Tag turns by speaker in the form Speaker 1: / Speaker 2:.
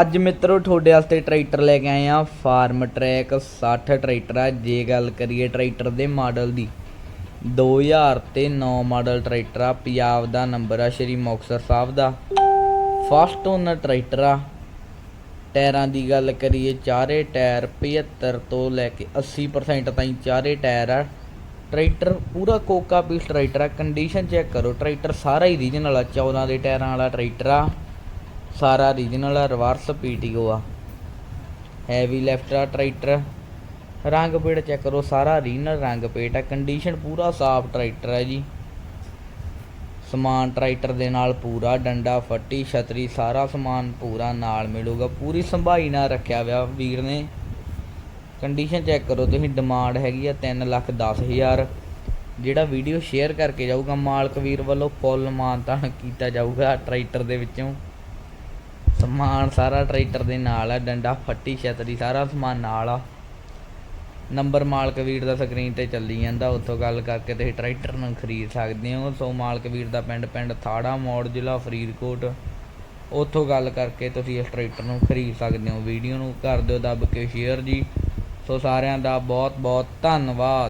Speaker 1: ਅੱਜ ਮਿੱਤਰੋ, ਤੁਹਾਡੇ ਵਾਸਤੇ ਟਰੈਕਟਰ ਲੈ ਕੇ ਆਏ ਆ ਫਾਰਮ ਟਰੈਕ 60 ਟਰੈਕਟਰ ਆ। ਜੇ ਗੱਲ ਕਰੀਏ ਟਰੈਕਟਰ ਦੇ ਮਾਡਲ ਦੀ 2000 ਤੇ 9 ਮਾਡਲ ਟਰੈਕਟਰ ਆ। ਪੰਜਾਬ ਦਾ ਨੰਬਰ ਆ ਸ਼੍ਰੀ ਮੁਕਤਸਰ ਸਾਹਿਬ ਦਾ। ਫਸਟ ਓਨਰ ਟਰੈਕਟਰ ਆ। ਟਾਇਰਾਂ ਦੀ ਗੱਲ ਕਰੀਏ, ਚਾਰੇ ਟਾਇਰ 75 ਤੋਂ ਲੈ ਕੇ 80% ਤਾਈਂ ਚਾਰੇ ਟਾਇਰ ਆ। ਟਰੈਕਟਰ ਪੂਰਾ ਕੋਕਾ ਪੀਸ ਟਰੈਕਟਰ ਆ। ਕੰਡੀਸ਼ਨ ਚੈੱਕ ਕਰੋ। ਟਰੈਕਟਰ ਸਾਰਾ ਹੀ ਰੀਜਨਲ ਆ। 14 ਦੇ ਟਾਇਰਾਂ ਵਾਲਾ ਟਰੈਕਟਰ ਆ। ਸਾਰਾ ਰੀਜਨਲ ਆ ਰਿਵਰਸ ਪੀਟੀਓ ਆ। ਹੈਵੀ ਲੈਫਟ ਆ ਟਰੈਕਟਰ ਰੰਗ ਪੇਟ ਚੈੱਕ ਕਰੋ, ਸਾਰਾ ਰੀਜਨਲ ਰੰਗ ਪੇਟ ਆ। ਕੰਡੀਸ਼ਨ ਪੂਰਾ ਸਾਫ਼ ਟਰੈਕਟਰ ਹੈ ਜੀ। ਸਮਾਨ ਟਰੈਕਟਰ ਦੇ ਨਾਲ ਪੂਰਾ, ਡੰਡਾ, ਫੱਟੀ, ਛਤਰੀ, ਸਾਰਾ ਸਮਾਨ ਪੂਰਾ ਨਾਲ ਮਿਲੂਗਾ। ਪੂਰੀ ਸੰਭਾਈ ਨਾਲ ਰੱਖਿਆ ਹੋਇਆ ਵੀਰ ਨੇ। ਕੰਡੀਸ਼ਨ ਚੈੱਕ ਕਰੋ, ਤੁਸੀਂ ਡਿਮਾਂਡ ਹੈਗੀ ਆ 3 ਲੱਖ 10 ਹਜ਼ਾਰ। ਜਿਹੜਾ ਵੀਡੀਓ ਸ਼ੇਅਰ ਕਰਕੇ ਜਾਊਗਾ, ਮਾਲਕ ਵੀਰ ਵੱਲੋਂ ਫੁੱਲ ਮਾਨਤਾਨ ਕੀਤਾ ਜਾਊਗਾ ਟਰੈਕਟਰ ਦੇ ਵਿੱਚੋਂ। ਸਮਾਨ ਸਾਰਾ ਟਰੈਕਟਰ ਦੇ ਨਾਲ ਆ, ਡੰਡਾ, ਫੱਟੀ ਛਤਰੀ, ਸਾਰਾ ਸਮਾਨ ਨਾਲ ਆ। ਨੰਬਰ ਮਾਲਕ ਵੀਰ ਦਾ ਸਕਰੀਨ ਤੇ ਚੱਲੀ ਜਾਂਦਾ, ਉੱਥੋਂ ਗੱਲ ਕਰਕੇ ਤੁਸੀਂ ਟਰੈਕਟਰ ਨੂੰ ਖਰੀਦ ਸਕਦੇ ਹੋ। ਸੋ ਮਾਲਕ ਵੀਰ ਦਾ ਪਿੰਡ ਪਿੰਡ ਥਾੜਾ, ਮੋੜ, ਜ਼ਿਲ੍ਹਾ ਫਰੀਦਕੋਟ। ਉੱਥੋਂ ਗੱਲ ਕਰਕੇ ਤੁਸੀਂ ਇਸ ਟਰੈਕਟਰ ਨੂੰ ਖਰੀਦ ਸਕਦੇ ਹੋ। ਵੀਡੀਓ ਨੂੰ ਕਰ ਦਿਓ, ਦੱਬ ਕੇ ਸ਼ੇਅਰ ਜੀ। ਸੋ ਸਾਰਿਆਂ ਦਾ ਬਹੁਤ ਬਹੁਤ ਧੰਨਵਾਦ।